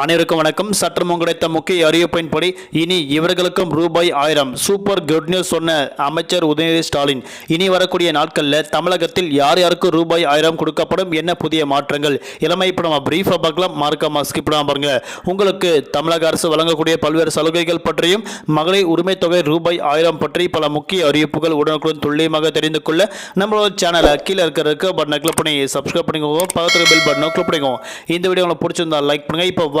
அனைவருக்கும் வணக்கம். சற்று கிடைத்த முக்கிய அறிவிப்பின்படி இனி இவர்களுக்கும் ரூபாய் ஆயிரம். சூப்பர் குட் நியூஸ் சொன்ன அமைச்சர் உதயநிதி ஸ்டாலின் இனி வரக்கூடிய நாட்களில் தமிழகத்தில் யார் யாருக்கு ரூபாய் ஆயிரம் கொடுக்கப்படும்? என்ன புதிய மாற்றங்கள்? இளமை இப்போ நம்ம பிரீஃபாக பார்க்கலாம். மார்க்கமாக ஸ்கிப் பாருங்க. உங்களுக்கு தமிழக அரசு வழங்கக்கூடிய பல்வேறு சலுகைகள் பற்றியும் மகளிர் உரிமை தொகை ரூபாய் ஆயிரம் பற்றி பல முக்கிய அறிவிப்புகள் உடனுக்குடன் துல்லியமாக தெரிந்து கொள்ள நம்மளோட சேனலை கீழே இருக்கிறதுக்கு இருக்க பட்டனை கிளிக் பண்ணி சப்ஸ்கிரைப் பண்ணிக்கோங்க. பக்கத்தில் பில் பட்டனை கிளிக் பண்ணிக்கோங்க. இந்த வீடியோ உங்களுக்கு பிடிச்சிருந்தா லைக் பண்ணுங்க. இப்போ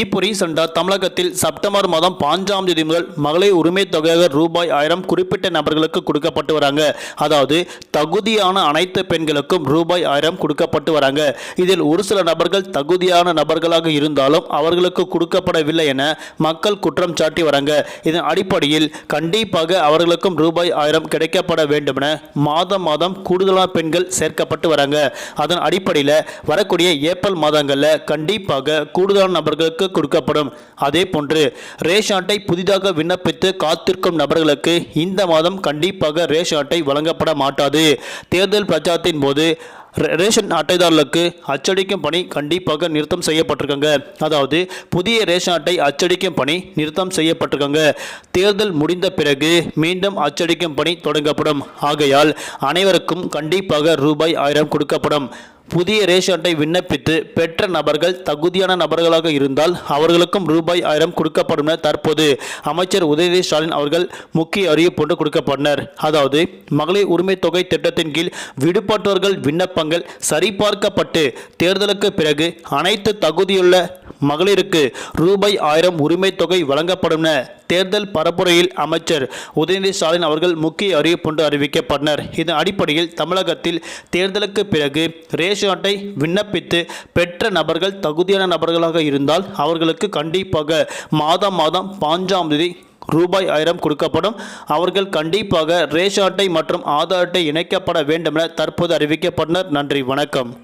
இப்போ ரீசெண்டாக தமிழகத்தில் செப்டம்பர் மாதம் பாஞ்சாம் தேதி முதல் மகளிர் உரிமை தொகையாக ரூபாய் ஆயிரம் குறிப்பிட்ட நபர்களுக்கு கொடுக்கப்பட்டு வராங்க. அதாவது தகுதியான அனைத்து பெண்களுக்கும் ரூபாய் ஆயிரம் கொடுக்கப்பட்டு வராங்க. இதில் ஒரு சில நபர்கள் தகுதியான நபர்களாக இருந்தாலும் அவர்களுக்கு கொடுக்கப்படவில்லை என மக்கள் குற்றம் சாட்டி வராங்க. இதன் அடிப்படையில் கண்டிப்பாக அவர்களுக்கும் ரூபாய் ஆயிரம் கிடைக்கப்பட வேண்டும் என மாதம் மாதம் கூடுதலான பெண்கள் சேர்க்கப்பட்டு வராங்க. அதன் அடிப்படையில் வரக்கூடிய ஏப்ரல் மாதங்களில் கண்டிப்பாக கூடுதலான நபர்கள் நபர்களுக்கு கொடுக்கப்படும். அதே போன்று ரேஷன் அட்டை புதிதாக விண்ணப்பித்து காத்திருக்கும் நபர்களுக்கு இந்த மாதம் கண்டிப்பாக ரேஷன் அட்டை வழங்கப்பட மாட்டாது. தேர்தல் பிரச்சாரத்தின் போது ரே- ரேஷன் அட்டைதாரர்களுக்கு அச்சடிக்கும் பணி கண்டிப்பாக நிறுத்தம் செய்யப்பட்டிருக்காங்க. அதாவது புதிய ரேஷன் அட்டை அச்சடிக்கும் பணி நிறுத்தம் செய்யப்பட்டிருக்காங்க. தேர்தல் முடிந்த பிறகு மீண்டும் அச்சடிக்கும் பணி தொடங்கப்படும். ஆகையால் அனைவருக்கும் கண்டிப்பாக ரூபாய் ஆயிரம் கொடுக்கப்படும். புதிய ரேஷன் அட்டை விண்ணப்பித்து பெற்ற நபர்கள் தகுதியான நபர்களாக இருந்தால் அவர்களுக்கும் ரூபாய் ஆயிரம் கொடுக்கப்படும் என தற்போது அமைச்சர் உதயநிதி ஸ்டாலின் அவர்கள் முக்கிய அறிவிப்பு ஒன்று கொடுக்கப்பட்டனர். அதாவது மகளிர் உரிமை தொகை திட்டத்தின் கீழ் விடுபட்டவர்கள் விண்ணப்பங்கள் சரிபார்க்கப்பட்டு தேர்தலுக்கு பிறகு அனைத்து தகுதியுள்ள மகளிருக்கு ரூபாய் ஆயிரம் உரிமைத் தொகை வழங்கப்படும் என தேர்தல் பரப்புரையில் அமைச்சர் உதயநிதி ஸ்டாலின் அவர்கள் முக்கிய அறிவிப்புண்டு அறிவிக்கப்பட்டனர். இதன் அடிப்படையில் தமிழகத்தில் தேர்தலுக்கு பிறகு ரேஷன் அட்டை விண்ணப்பித்து பெற்ற நபர்கள் தகுதியான நபர்களாக இருந்தால் அவர்களுக்கு கண்டிப்பாக மாதம் மாதம் பாஞ்சாம் தேதி ரூபாய் ஆயிரம் கொடுக்கப்படும். அவர்கள் கண்டிப்பாக ரேஷன் அட்டை மற்றும் ஆதார் அட்டை இணைக்கப்பட வேண்டும் என தற்போது அறிவிக்கப்பட்டனர். நன்றி வணக்கம்.